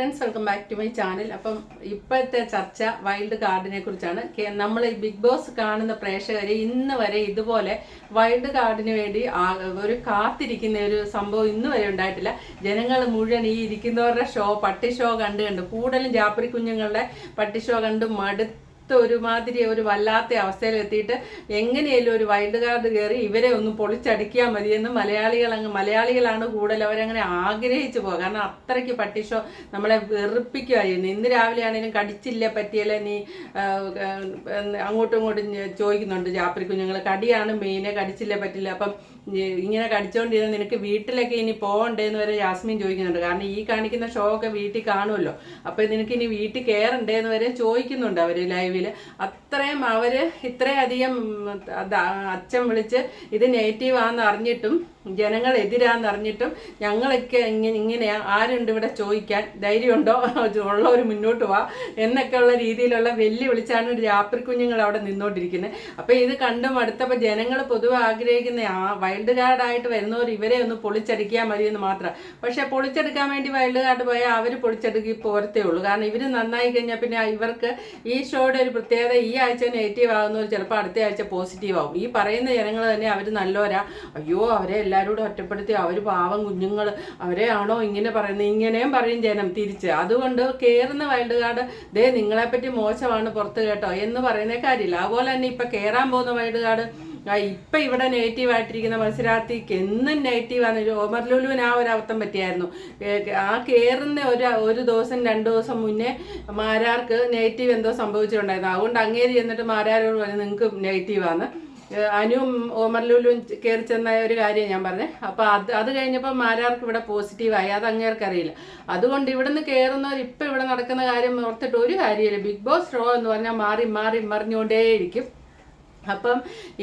Friends welcome back to my channel അപ്പം ഇപ്പോഴത്തെ ചർച്ച വൈൽഡ് കാർഡിനെ കുറിച്ചാണ്. നമ്മൾ ഈ ബിഗ് ബോസ് കാണുന്ന പ്രേക്ഷകർ ഇന്ന് വരെ ഇതുപോലെ വൈൽഡ് കാർഡിന് വേണ്ടി ഒരു കാത്തിരിക്കുന്ന ഒരു സംഭവം ഇന്ന് വരെ ഉണ്ടായിട്ടില്ല. ജനങ്ങൾ മുഴുവൻ ഈ ഇരിക്കുന്നവരുടെ ഷോ പട്ടി ഷോ കണ്ട് കണ്ട് കൂടുതലും ജാപ്പറി കുഞ്ഞുങ്ങളുടെ പട്ടി ഷോ കണ്ട് മടുത്ത് ഒരുമാതിരി ഒരു വല്ലാത്ത അവസ്ഥയിലെത്തിയിട്ട് എങ്ങനെയെങ്കിലും ഒരു വൈൽഡ് കാർഡ് കയറി ഇവരെ ഒന്ന് പൊളിച്ചടിക്കാൻ മതിയെന്ന് മലയാളികൾ അങ്ങ് മലയാളികളാണ് കൂടുതൽ അവരങ്ങനെ ആഗ്രഹിച്ചു പോകുക കാരണം അത്രയ്ക്ക് പട്ടിഷോ നമ്മളെ വെറുപ്പിക്കുകയായിരുന്നു ഇന്ന് രാവിലെ ആണെങ്കിലും കടിച്ചില്ല പറ്റിയല്ല നീ? അങ്ങോട്ടും ഇങ്ങോട്ടും ചോദിക്കുന്നുണ്ട് ജാപ്രി കുഞ്ഞുങ്ങൾ. കടിയാണ് മെയിനെ കടിച്ചില്ല പറ്റില്ല. അപ്പം ഇങ്ങനെ കടിച്ചോണ്ടിരുന്ന നിനക്ക് വീട്ടിലൊക്കെ ഇനി പോകണ്ടേന്ന് വരെ ജാസ്മിൻ ചോദിക്കുന്നുണ്ട്. കാരണം ഈ കാണിക്കുന്ന ഷോ ഒക്കെ വീട്ടിൽ കാണുമല്ലോ അപ്പൊ നിനക്ക് ഇനി വീട്ടിൽ കയറണ്ടേന്ന് വരെ ചോദിക്കുന്നുണ്ട് അവർ അവർ ലൈവിൽ അത്രയും അവർ ഇത്രയധികം അച്ഛൻ വിളിച്ച് ഇത് നെഗറ്റീവ് ആണെന്ന് അറിഞ്ഞിട്ടും ജനങ്ങൾ എതിരാന്ന് അറിഞ്ഞിട്ടും ഞങ്ങളൊക്കെ ഇങ്ങനെ ഇങ്ങനെയാ ആരുണ്ട് ഇവിടെ ചോദിക്കാൻ ധൈര്യമുണ്ടോ? ഉള്ളവർ മുന്നോട്ട് വാ. എന്നൊക്കെയുള്ള രീതിയിലുള്ള വെല്ലുവിളിച്ചാണ് ഒരു രാത്രി കുഞ്ഞുങ്ങൾ അവിടെ നിന്നോണ്ടിരിക്കുന്നത്. അപ്പോൾ ഇത് കണ്ടും അടുത്തപ്പോൾ ജനങ്ങൾ പൊതുവെ ആഗ്രഹിക്കുന്ന ആ വൈൽഡ് കാർഡായിട്ട് വരുന്നവർ ഇവരെ ഒന്ന് പൊളിച്ചടിക്കാൻ മതിയെന്ന് മാത്രം. പക്ഷേ പൊളിച്ചെടുക്കാൻ വേണ്ടി വൈൽഡ് കാർഡ് പോയാൽ അവർ പൊളിച്ചെടുക്കി പോരത്തേ ഉള്ളൂ. കാരണം ഇവർ നന്നായി കഴിഞ്ഞാൽ പിന്നെ ഇവർക്ക് ഈ ഷോയുടെ ഒരു പ്രത്യേകത ഈ ആഴ്ച നെഗറ്റീവ് ആകുന്നവർ ചിലപ്പോൾ അടുത്ത ആഴ്ച പോസിറ്റീവ് ആവും. ഈ പറയുന്ന ജനങ്ങൾ തന്നെ അവർ നല്ലവരാ. അയ്യോ അവരെ എല്ലാവരും കൂടെ ഒറ്റപ്പെടുത്തി അവർ പാവം കുഞ്ഞുങ്ങൾ അവരെയാണോ ഇങ്ങനെ പറയുന്നത്? ഇങ്ങനെയും പറയും ജനം തിരിച്ച്. അതുകൊണ്ട് കയറുന്ന വൈൽഡ് കാർഡ് ദേ നിങ്ങളെപ്പറ്റി മോശമാണ് പുറത്ത് കേട്ടോ എന്ന് പറയുന്ന കാര്യമില്ല. അതുപോലെ തന്നെ ഇപ്പം കയറാൻ പോകുന്ന വൈൽഡ് കാർഡ് ഇപ്പൊ ഇവിടെ നെഗറ്റീവ് ആയിട്ടിരിക്കുന്ന മത്സരാർത്ഥിക്ക് എന്നും നെഗറ്റീവ് ആണ്. ഓമർ ലുലുവിന് ആ ഒരു അബദ്ധം പറ്റിയായിരുന്നു. ആ കയറുന്ന ഒരു ഒരു ദിവസം രണ്ടു ദിവസം മുന്നേ മാരാർക്ക് നെഗറ്റീവ് എന്തോ സംഭവിച്ചിട്ടുണ്ടായിരുന്നു. അതുകൊണ്ട് അങ്ങേരി എന്നിട്ട് മാരാരോട് പറഞ്ഞു നിങ്ങൾക്ക് നെഗറ്റീവാണ് അനുവും ഓമർ ലുലുവും കയറി ചെന്ന ഒരു കാര്യം ഞാൻ പറഞ്ഞേ. അപ്പോൾ അത് അത് കഴിഞ്ഞപ്പോൾ മാരാർക്ക് ഇവിടെ പോസിറ്റീവായി അത് അങ്ങേർക്ക് അറിയില്ല. അതുകൊണ്ട് ഇവിടുന്ന് കയറുന്നവർ ഇപ്പം ഇവിടെ നടക്കുന്ന കാര്യം ഓർത്തിട്ട് ഒരു കാര്യമില്ല. ബിഗ് ബോസ് ഷോ എന്ന് പറഞ്ഞാൽ മാറി മാറി മറിഞ്ഞുകൊണ്ടേയിരിക്കും. അപ്പം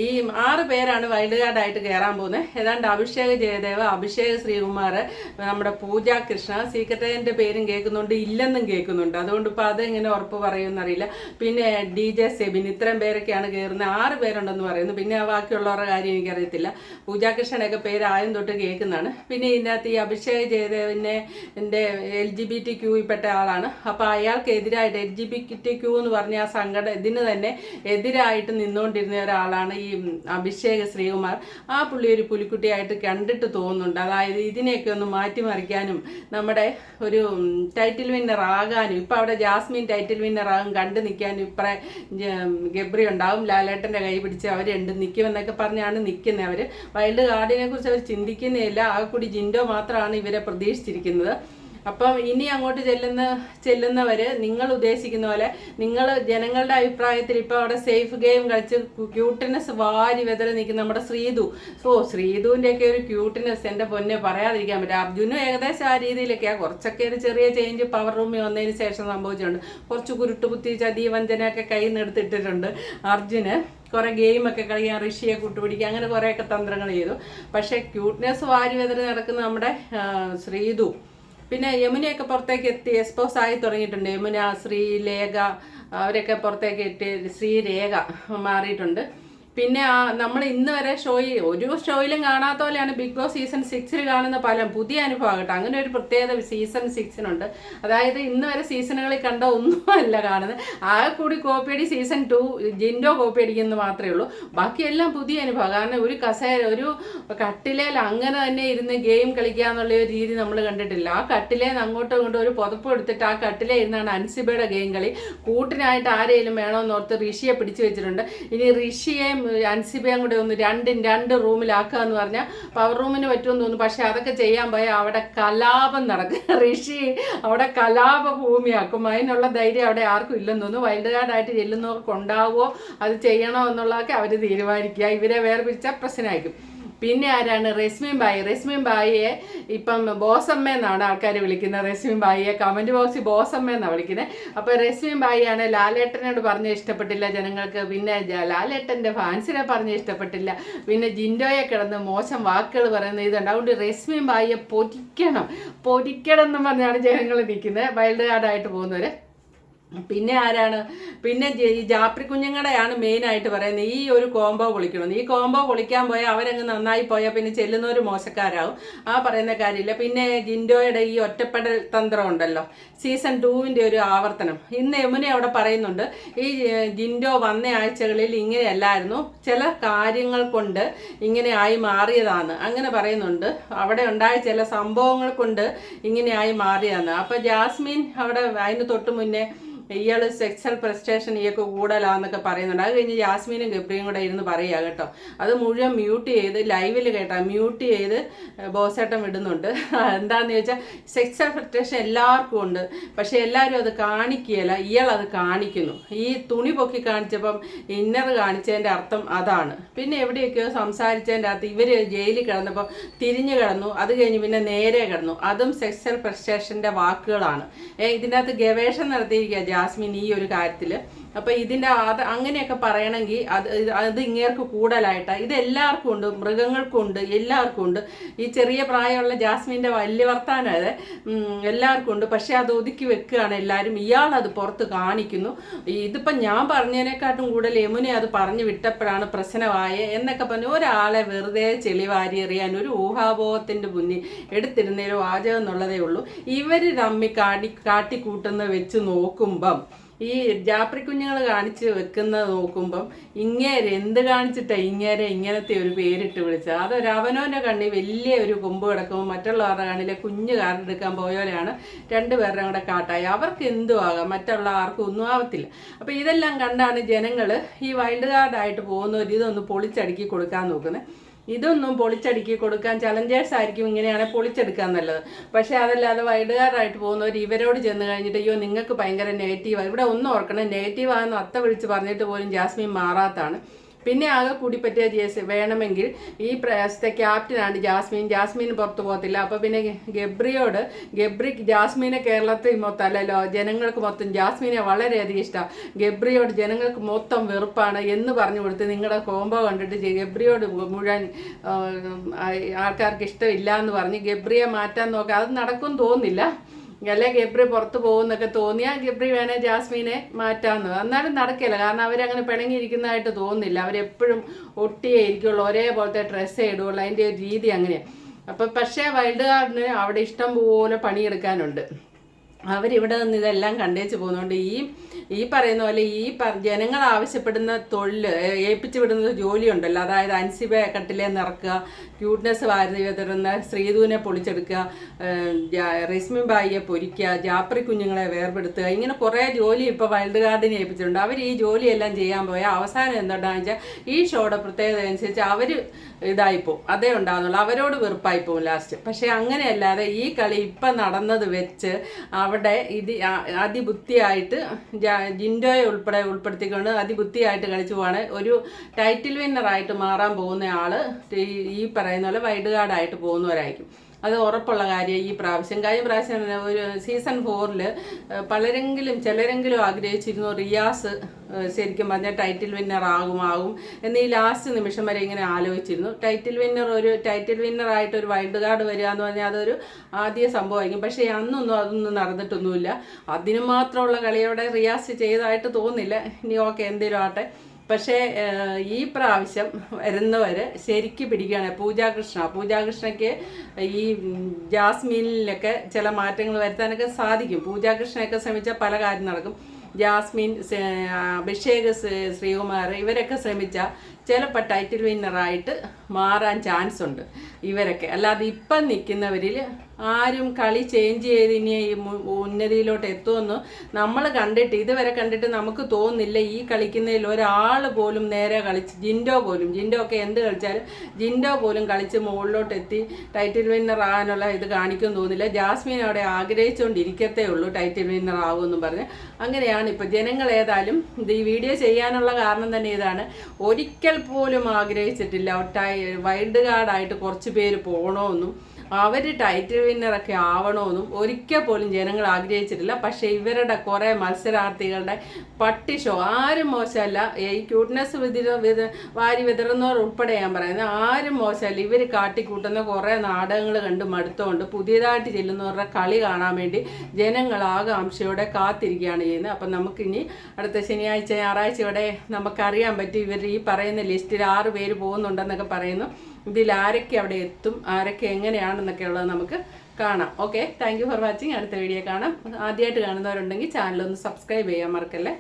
ഈ ആറ് പേരാണ് വൈൽഡ് കാർഡായിട്ട് കയറാൻ പോകുന്നത്. ഏതാണ്ട് അഭിഷേക് ജയദേവ് അഭിഷേക് ശ്രീകുമാർ നമ്മുടെ പൂജ കൃഷ്ണ സീക്രട്ടറിന്റെ പേരും കേൾക്കുന്നുണ്ട് ഇല്ലെന്നും കേൾക്കുന്നുണ്ട്. അതുകൊണ്ട് ഇപ്പോൾ അതെങ്ങനെ ഉറപ്പ് പറയുമെന്നറിയില്ല. പിന്നെ ഡി ജെ സെബിൻ ഇത്രയും പേരൊക്കെയാണ് കയറുന്നത് ആറ് പേരുണ്ടെന്ന് പറയുന്നു. പിന്നെ ബാക്കിയുള്ളവരുടെ കാര്യം എനിക്കറിയത്തില്ല. പൂജ കൃഷ്ണനൊക്കെ പേര് ആദ്യം തൊട്ട് കേൾക്കുന്നതാണ്. പിന്നെ ഇതിനകത്ത് ഈ അഭിഷേക് ജയദേവിനെ എന്റെ എൽ ജി ബി ടി ക്യൂയിൽപ്പെട്ട ആളാണ്. അപ്പോൾ അയാൾക്ക് എതിരായിട്ട് L G B T Q എന്ന് പറഞ്ഞ ആ സംഘടന ഇതിന് തന്നെ എതിരായിട്ട് നിന്നുകൊണ്ടിരുന്ന ഒരാളാണ് ഈ അഭിഷേക ശ്രീകുമാർ. ആ പുള്ളി ഒരു പുലിക്കുട്ടിയായിട്ട് കണ്ടിട്ട് തോന്നുന്നുണ്ട്. അതായത് ഇതിനെയൊക്കെ ഒന്ന് മാറ്റിമറിക്കാനും നമ്മുടെ ഒരു ടൈറ്റിൽ വിന്നർ ആകാനും ഇപ്പം അവിടെ ജാസ്മിൻ ടൈറ്റിൽ വിന്നർ ആകും കണ്ടു നിൽക്കാനും ഇപ്പറേ ഗബ്രി ഉണ്ടാവും ലാലേട്ടന്റെ കൈ പിടിച്ച് അവർ രണ്ട് നിൽക്കുമെന്നൊക്കെ പറഞ്ഞാണ് നിൽക്കുന്നത് അവർ വൈൽഡ് കാർഡിനെ കുറിച്ച് അവർ ചിന്തിക്കുന്നേയില്ല ആ കൂടി ജിൻഡോ മാത്രമാണ് ഇവരെ പ്രതീക്ഷിച്ചിരിക്കുന്നത്. അപ്പം ഇനി അങ്ങോട്ട് ചെല്ലുന്ന ചെല്ലുന്നവര് നിങ്ങൾ ഉദ്ദേശിക്കുന്ന പോലെ നിങ്ങൾ ജനങ്ങളുടെ അഭിപ്രായത്തിൽ ഇപ്പോൾ അവിടെ സേഫ് ഗെയിം കളിച്ച് ക്യൂട്ട്നെസ് വാരി വെതറി നിൽക്കുന്ന നമ്മുടെ ശ്രീതു. ഓ ശ്രീതുവിന്റെ ഒക്കെ ഒരു ക്യൂട്ട്നെസ് എന്റെ പൊന്നെ പറയാതിരിക്കാൻ പറ്റും. അർജുനും ഏകദേശം ആ രീതിയിലൊക്കെയാണ് കുറച്ചൊക്കെ ഒരു ചെറിയ ചേഞ്ച് പവർ റൂമിൽ വന്നതിന് ശേഷം സംഭവിച്ചിട്ടുണ്ട്. കുറച്ച് കുരുട്ടുകുത്തി ചതി വഞ്ചനയൊക്കെ കയ്യിൽ നിന്ന് എടുത്തിട്ടിട്ടുണ്ട് അർജുന്. കുറേ ഗെയിമൊക്കെ കളിക്കാൻ ഋഷിയെ കൂട്ടുപിടിക്കുക അങ്ങനെ കുറേയൊക്കെ തന്ത്രങ്ങൾ ചെയ്തു. പക്ഷേ ക്യൂട്ട്നെസ് വാരി വെതറി നടക്കുന്ന നമ്മുടെ ശ്രീതു പിന്നെ യമുനയൊക്കെ പുറത്തേക്ക് എത്തി എക്സ്പോസ് ആയി തുടങ്ങിയിട്ടുണ്ട്. യമുന ശ്രീലേഖ അവരൊക്കെ പുറത്തേക്ക് എത്തി ശ്രീരേഖ മാറിയിട്ടുണ്ട്. പിന്നെ ആ നമ്മൾ ഇന്ന് വരെ ഷോയിൽ ഒരു ഷോയിലും കാണാത്ത പോലെയാണ് ബിഗ് ബോസ് സീസൺ സിക്സിൽ കാണുന്ന പല പുതിയ അനുഭവം കേട്ടോ അങ്ങനെ ഒരു പ്രത്യേകത സീസൺ സിക്സിനുണ്ട് അതായത് ഇന്ന് വരെ സീസണുകളിൽ കണ്ട ഒന്നുമല്ല കാണുന്നത്. ആകെ കൂടി കോപ്പിയടി സീസൺ ടു ജിൻഡോ കോപ്പി അടിക്കുന്നത് മാത്രമേ ഉള്ളൂ. ബാക്കിയെല്ലാം പുതിയ അനുഭവം. കാരണം ഒരു കസേര ഒരു കട്ടിലേൽ അങ്ങനെ തന്നെ ഇരുന്ന് ഗെയിം കളിക്കുക എന്നുള്ള ഒരു രീതി നമ്മൾ കണ്ടിട്ടില്ല. ആ കട്ടിലേ അങ്ങോട്ടും ഇങ്ങോട്ടും ഒരു പുതപ്പ് എടുത്തിട്ട് ആ കട്ടിലേ ഇരുന്നാണ് അൻസിബയുടെ ഗെയിം കളി. കൂട്ടിനായിട്ട് ആരെയും വേണമെന്നോർത്ത് ഋഷിയെ പിടിച്ചു വെച്ചിട്ടുണ്ട്. ഇനി ഋഷിയെയും അൻസിബയും കൂടെ ഒന്ന് രണ്ടും രണ്ട് റൂമിലാക്കുക എന്ന് പറഞ്ഞാൽ പവർ റൂമിന് പറ്റുമെന്ന് തോന്നുന്നു. പക്ഷെ അതൊക്കെ ചെയ്യാൻ പോയാൽ അവിടെ കലാപം നടക്കും. ഋഷി അവിടെ കലാപ ഭൂമിയാക്കും അതിനുള്ള ധൈര്യം അവിടെ ആർക്കും ഇല്ലെന്ന് തോന്നുന്നു. വൈൽഡ് കാർഡായിട്ട് ചെല്ലുന്നവർക്ക് ഉണ്ടാവുമോ? അത് ചെയ്യണോ എന്നുള്ളതൊക്കെ അവർ തീരുമാനിക്കുക. ഇവരെ വേറെ പിടിച്ചാൽ പ്രശ്നമായിരിക്കും. പിന്നെ ആരാണ്? റെസ്മിൻ ബായി. റെസ്മിൻ ബായിയെ ഇപ്പം ബോസമ്മ എന്നാണ് ആൾക്കാർ വിളിക്കുന്നത്. റെസ്മിൻ ബായിയെ കമന്റ് ബോക്സിൽ ബോസമ്മ എന്നാണ് വിളിക്കുന്നത് അപ്പോൾ റെസ്മിൻ ബായിയാണ് ലാലേട്ടനോട് പറഞ്ഞ് ഇഷ്ടപ്പെട്ടില്ല ജനങ്ങൾക്ക്. പിന്നെ ലാലേട്ടന്റെ ഫാൻസിനെ പറഞ്ഞ് ഇഷ്ടപ്പെട്ടില്ല. പിന്നെ ജിൻഡോയെ കിടന്ന് മോശം വാക്കുകൾ പറയുന്ന ഇതുണ്ട്. അതുകൊണ്ട് റെസ്മിൻ ബായിയെ പൊരിക്കണം. പൊരിക്കണം എന്ന് പറഞ്ഞാണ് ജനങ്ങൾ നിൽക്കുന്നത് വൈൽഡ് കാർഡായിട്ട് പോകുന്നവർ പിന്നെ ആരാണ്? പിന്നെ ഈ ജാപ്രി കുഞ്ഞുങ്ങളുടെയാണ് മെയിനായിട്ട് പറയുന്നത്. ഈ ഒരു കോംബോ പൊളിക്കണം. ഈ കോംബോ പൊളിക്കാൻ പോയാൽ അവരങ്ങ് നന്നായി പോയാൽ പിന്നെ ചെല്ലുന്നവർ മോശക്കാരാവും. ആ പറയുന്ന കാര്യമില്ല. പിന്നെ ജിൻഡോയുടെ ഈ ഒറ്റപ്പെടൽ തന്ത്രം ഉണ്ടല്ലോ. സീസൺ ടൂവിന്റെ ഒരു ആവർത്തനം. ഇന്ന് യമുന അവിടെ പറയുന്നുണ്ട് ഈ ജിൻഡോ വന്ന ആഴ്ചകളിൽ ഇങ്ങനെയല്ലായിരുന്നു. ചില കാര്യങ്ങൾ കൊണ്ട് ഇങ്ങനെ ആയി മാറിയതാണ്. അങ്ങനെ പറയുന്നുണ്ട്. അവിടെ ഉണ്ടായ ചില സംഭവങ്ങൾ കൊണ്ട് ഇങ്ങനെയായി മാറിയതാണ്. അപ്പോൾ ജാസ്മിൻ അവിടെ അതിന് തൊട്ട് മുന്നേ ഇയാൾ സെക്സൽ പ്രസ്റ്റേഷൻ ഇയൊക്കെ കൂടുതലാന്നൊക്കെ പറയുന്നുണ്ട്. അത് കഴിഞ്ഞ് ജാസ്മീനും ഗബ്രിയും കൂടെ ഇരുന്ന് പറയുക കേട്ടോ. അത് മുഴുവൻ മ്യൂട്ട് ചെയ്ത് ലൈവിൽ കേട്ടോ മ്യൂട്ട് ചെയ്ത് ബോസേട്ടം വിടുന്നുണ്ട്. എന്താണെന്ന് ചോദിച്ചാൽ സെക്സൽ പ്രസ്റ്റേഷൻ എല്ലാവർക്കും ഉണ്ട്. പക്ഷേ എല്ലാവരും അത് കാണിക്കുകയല്ല ഇയാൾ അത് കാണിക്കുന്നു. ഈ തുണി പൊക്കി കാണിച്ചപ്പം ഇന്നർ കാണിച്ചതിന്റെ അർത്ഥം അതാണ്. പിന്നെ എവിടെയൊക്കെയോ സംസാരിച്ചതിന്റെ അകത്ത് ഇവർ ജയിലിൽ കിടന്നപ്പോൾ തിരിഞ്ഞു കിടന്നു. അത് കഴിഞ്ഞ് പിന്നെ നേരെ കിടന്നു. അതും സെക്സൽ പ്രസ്റ്റേഷന്റെ വാക്കുകളാണ്. ഇതിനകത്ത് ഗവേഷണം നടത്തിയിരിക്കുക ജാസ്മിൻ ഈ ഒരു കാര്യത്തിൽ അപ്പോൾ ഇതിന്റെ അത് അങ്ങനെയൊക്കെ പറയണമെങ്കിൽ അത് അത് ഇങ്ങേർക്ക് കൂടുതലായിട്ടാണ് ഇത് എല്ലാവർക്കും ഉണ്ട് മൃഗങ്ങൾക്കും ഉണ്ട് എല്ലാവർക്കും ഉണ്ട്. ഈ ചെറിയ പ്രായമുള്ള ജാസ്മിന്റെ വലിയ വർത്താനം അതെ. എല്ലാവർക്കും ഉണ്ട്. പക്ഷേ അത് ഒതുക്കി വെക്കുകയാണ് എല്ലാവരും. ഇയാൾ അത് പുറത്ത് കാണിക്കുന്നു. ഇതിപ്പം ഞാൻ പറഞ്ഞതിനെക്കാട്ടും കൂടുതൽ യമുനെ അത് പറഞ്ഞു വിട്ടപ്പോഴാണ് പ്രശ്നമായ എന്നൊക്കെ പറഞ്ഞു ഒരാളെ വെറുതെ ചെളിവാരി എറിയാൻ ഒരു ഊഹാബോധത്തിന്റെ മുന്നിൽ എടുത്തിരുന്നൊരു വാചകം എന്നുള്ളതേ ഉള്ളൂ. ഇവർ തമ്മി കാട്ടി കാട്ടിക്കൂട്ടുന്ന വെച്ച് നോക്കുമ്പം ഈ ജാപ്രി കുഞ്ഞുങ്ങൾ കാണിച്ച് വെക്കുന്നത് നോക്കുമ്പം ഇങ്ങേരെ എന്ത് കാണിച്ചിട്ടാ ഇങ്ങേരെ ഇങ്ങനത്തെ ഒരു പേരിട്ട് വിളിച്ചത്? അതൊരു അവനോന്റെ കണ്ണി വലിയ ഒരു കൊമ്പ് കിടക്കുമ്പോൾ മറ്റുള്ളവരുടെ കണ്ണിലെ കുഞ്ഞ് കാറെടുക്കാൻ പോയവരെയാണ് രണ്ടുപേരുടെ കൂടെ കാട്ടായി. അവർക്ക് എന്തും ആകാം മറ്റുള്ള ആർക്കും ഒന്നും ആവത്തില്ല. അപ്പോൾ ഇതെല്ലാം കണ്ടാണ് ജനങ്ങൾ ഈ വൈൽഡ് കാർഡായിട്ട് പോകുന്നവർ ഇതൊന്ന് പൊളിച്ചടുക്കി കൊടുക്കാൻ നോക്കുന്നത് ഇതൊന്നും പൊളിച്ചടുക്കി കൊടുക്കാൻ ചലഞ്ചേഴ്സ് ആയിരിക്കും ഇങ്ങനെയാണെങ്കിൽ പൊളിച്ചെടുക്കാൻ നല്ലത്. പക്ഷേ അതല്ലാതെ വൈഡുകാരായിട്ട് പോകുന്നവർ ഇവരോട് ചെന്ന് കഴിഞ്ഞിട്ട് അയ്യോ നിങ്ങൾക്ക് ഭയങ്കര നെഗറ്റീവാണ് ഇവിടെ ഒന്നും ഓർക്കണം നെഗറ്റീവാണെന്ന് അത്ത വിളിച്ച് പറഞ്ഞിട്ട് പോലും ജാസ്മിൻ മാറാത്താണ് പിന്നെ ആകെ കൂടി പറ്റിയ ജേസ് വേണമെങ്കിൽ ഈ പ്രദേശത്തെ ക്യാപ്റ്റനാണ് ജാസ്മിൻ. ജാസ്മിന് പുറത്തു പോകത്തില്ല. അപ്പോൾ പിന്നെ ഗബ്രിയോട് ഗബ്രി ജാസ്മിനെ കേരളത്തിൽ മൊത്തം അല്ലല്ലോ ജനങ്ങൾക്ക് മൊത്തം ജാസ്മിനെ വളരെയധികം ഇഷ്ടമാണ് ഗബ്രിയോട് ജനങ്ങൾക്ക് മൊത്തം വെറുപ്പാണ് എന്ന് പറഞ്ഞു കൊടുത്ത് നിങ്ങളുടെ കോംബോ കണ്ടിട്ട് ഗബ്രിയോട് മുഴുവൻ ആൾക്കാർക്ക് ഇഷ്ടമില്ല എന്ന് പറഞ്ഞ് ഗബ്രിയെ മാറ്റാൻ നോക്കുക അത് നടക്കും തോന്നുന്നില്ല അല്ലെ ഗബ്രി പുറത്തു പോകുന്നൊക്കെ തോന്നിയാൽ ഗബ്രി വേണേ ജാസ്മീനെ മാറ്റാമെന്ന് എന്നാലും നടക്കില്ല. കാരണം അവരങ്ങനെ പിണങ്ങിയിരിക്കുന്നതായിട്ട് തോന്നുന്നില്ല. അവരെപ്പോഴും ഒട്ടിയേ ഇരിക്കുള്ളൂ. ഒരേപോലത്തെ ഡ്രസ്സേ ഇടുള്ളൂ. അതിന്റെ ഒരു രീതി അങ്ങനെയാണ് അപ്പം പക്ഷേ വൈൽഡ് കാർഡിന് അവിടെ ഇഷ്ടം പോലെ പണിയെടുക്കാനുണ്ട്. അവരിവിടെ നിന്ന് ഇതെല്ലാം കണ്ടേച്ച് പോകുന്നതുകൊണ്ട് ഈ ഈ പറയുന്ന പോലെ ഈ ജനങ്ങൾ ആവശ്യപ്പെടുന്ന തൊഴിൽ ഏൽപ്പിച്ചു വിടുന്ന ജോലി ഉണ്ടല്ലോ അതായത് അൻസിബ കട്ടിലെ നിറക്കുക ക്യൂട്ട്നെസ് വാരി വിതറുന്ന ശ്രീധുവിനെ പൊളിച്ചെടുക്കുക ജാ- ബായിയെ പൊരിക്കുക ജാപ്രി കുഞ്ഞുങ്ങളെ വേർപെടുത്തുക ഇങ്ങനെ കുറേ ജോലി ഇപ്പോൾ വൈൽഡ് ഗാർഡിനെ ഏൽപ്പിച്ചിട്ടുണ്ട്. അവർ ഈ ജോലിയെല്ലാം ചെയ്യാൻ പോയാൽ അവസാനം എന്താണെന്ന് വെച്ചാൽ ഈ ഷോയുടെ പ്രത്യേകത അനുസരിച്ച് അവർ ഇതായിപ്പോവും അതേ ഉണ്ടാകുന്നുള്ളൂ അവരോട് വെറുപ്പായിപ്പോവും ലാസ്റ്റ്. പക്ഷേ അങ്ങനെയല്ലാതെ ഈ കളി ഇപ്പം നടന്നത് വെച്ച് അവിടെ ഇത് അതിബുദ്ധിയായിട്ട് ജാ- ജിൻഡോയെ ഉൾപ്പെടെ ഉൾപ്പെടുത്തിക്കൊണ്ട് അതിബുദ്ധിയായിട്ട് കളിച്ചു പോവാണ്. ഒരു ടൈറ്റിൽ വിന്നറായിട്ട് മാറാൻ പോകുന്ന ആൾ ഈ- പറയുന്ന പോലെ വൈഡ് കാർഡായിട്ട് പോകുന്നവരായിരിക്കും. അത് ഉറപ്പുള്ള കാര്യം ഈ പ്രാവശ്യം. കഴിഞ്ഞ പ്രാവശ്യം ഒരു സീസൺ ഫോറിൽ പലരെങ്കിലും ചിലരെങ്കിലും ആഗ്രഹിച്ചിരുന്നു റിയാസ് ശരിക്കും പറഞ്ഞാൽ ടൈറ്റിൽ വിന്നർ ആകും ആകും എന്ന് ഈ ലാസ്റ്റ് നിമിഷം വരെ ഇങ്ങനെ ആലോചിച്ചിരുന്നു. ടൈറ്റിൽ വിന്നർ ഒരു ടൈറ്റിൽ വിന്നർ ആയിട്ട് ഒരു വൈൽഡ് കാർഡ് വരിക എന്ന് പറഞ്ഞാൽ അതൊരു ആദ്യ സംഭവമായിരിക്കും. പക്ഷേ അന്നൊന്നും അതൊന്നും നടന്നിട്ടൊന്നുമില്ല. അതിന് മാത്രമുള്ള കളിയോടെ റിയാസ് ചെയ്തതായിട്ട് തോന്നില്ല ഇനി ഓക്കെ എന്തേലും ആട്ടെ പക്ഷേ ഈ പ്രാവശ്യം വരുന്നവർ ശരിക്ക് പിടിക്കുകയാണ്. പൂജാകൃഷ്ണ. പൂജാകൃഷ്ണയ്ക്ക് ഈ ജാസ്മീനിലൊക്കെ ചില മാറ്റങ്ങൾ വരുത്താനൊക്കെ സാധിക്കും. പൂജാകൃഷ്ണയൊക്കെ ശ്രമിച്ചാൽ പല കാര്യം നടക്കും. ജാസ്മിൻ അഭിഷേക് ശ്രീ- ശ്രീകുമാർ ഇവരൊക്കെ ശ്രമിച്ചാൽ ചിലപ്പോൾ ടൈറ്റിൽ വിന്നറായിട്ട് മാറാൻ ചാൻസ് ഉണ്ട്. ഇവരൊക്കെ. അല്ലാതെ ഇപ്പം നിൽക്കുന്നവരിൽ ആരും കളി ചേഞ്ച് ചെയ്ത് ഇനി ഉന്നതിയിലോട്ട് എത്തുമെന്ന് നമ്മൾ കണ്ടിട്ട് ഇതുവരെ കണ്ടിട്ട് നമുക്ക് തോന്നുന്നില്ല. ഈ കളിക്കുന്നതിൽ ഒരാൾ പോലും നേരെ കളിച്ച് ജിൻഡോ പോലും ജിൻഡോ ഒക്കെ എന്ത് കളിച്ചാലും ജിൻഡോ പോലും കളിച്ച് മുകളിലോട്ട് എത്തി ടൈറ്റിൽ വിന്നർ ആകാനുള്ള ഇത് കാണിക്കും തോന്നില്ല ജാസ്മിൻ അവിടെ ആഗ്രഹിച്ചുകൊണ്ടിരിക്കത്തേ ഉള്ളൂ ടൈറ്റിൽ വിന്നർ ആകുമെന്നും പറഞ്ഞ്. അങ്ങനെയാണ് ഇപ്പോൾ ജനങ്ങൾ ഏതായാലും ഇത് ഈ വീഡിയോ ചെയ്യാനുള്ള കാരണം തന്നെ ഇതാണ്. ഒരിക്കൽ പോലും ആഗ്രഹിച്ചിട്ടില്ല. ടൈ വൈൽഡ് കാർഡായിട്ട് കുറച്ച് പേര് പോകണമെന്നും അവർ ടൈറ്റിൽ വിന്നറൊക്കെ ആവണമെന്നും ഒരിക്കൽ പോലും ജനങ്ങൾ ആഗ്രഹിച്ചിട്ടില്ല. പക്ഷേ ഇവരുടെ കുറേ മത്സരാർത്ഥികളുടെ പട്ടി ഷോ ആരും മോശമല്ല. ഈ ക്യൂട്ട്നെസ് വിതിര വിത വാരി വിതറുന്നവർ ഉൾപ്പെടെ ഞാൻ പറയുന്നത് ആരും മോശമല്ല. ഇവർ കാട്ടിക്കൂട്ടുന്ന കുറേ നാടകങ്ങൾ കണ്ട് മടുത്തുകൊണ്ട് പുതിയതായിട്ട് ചെല്ലുന്നവരുടെ കളി കാണാൻ വേണ്ടി ജനങ്ങൾ ആകാംക്ഷയോടെ കാത്തിരിക്കുകയാണ് ചെയ്യുന്നത്. അപ്പം നമുക്കിനി അടുത്ത ശനിയാഴ്ച ഞായറാഴ്ച ഇവിടെ നമുക്കറിയാൻ പറ്റും ഇവർ ഈ പറയുന്ന ലിസ്റ്റിൽ ആറ് പേര് പോകുന്നുണ്ടെന്നൊക്കെ പറയുന്നു. ഇതിൽ ആരൊക്കെ അവിടെ എത്തും ആരൊക്കെ എങ്ങനെയാണെന്നൊക്കെ ഉള്ളത് നമുക്ക് കാണാം. ഓക്കെ താങ്ക് ഫോർ വാച്ചിങ് അടുത്ത വീഡിയോ കാണാം. ആദ്യമായിട്ട് കാണുന്നവരുണ്ടെങ്കിൽ ചാനൽ ഒന്ന് സബ്സ്ക്രൈബ് ചെയ്യാൻ മറക്കല്ലേ?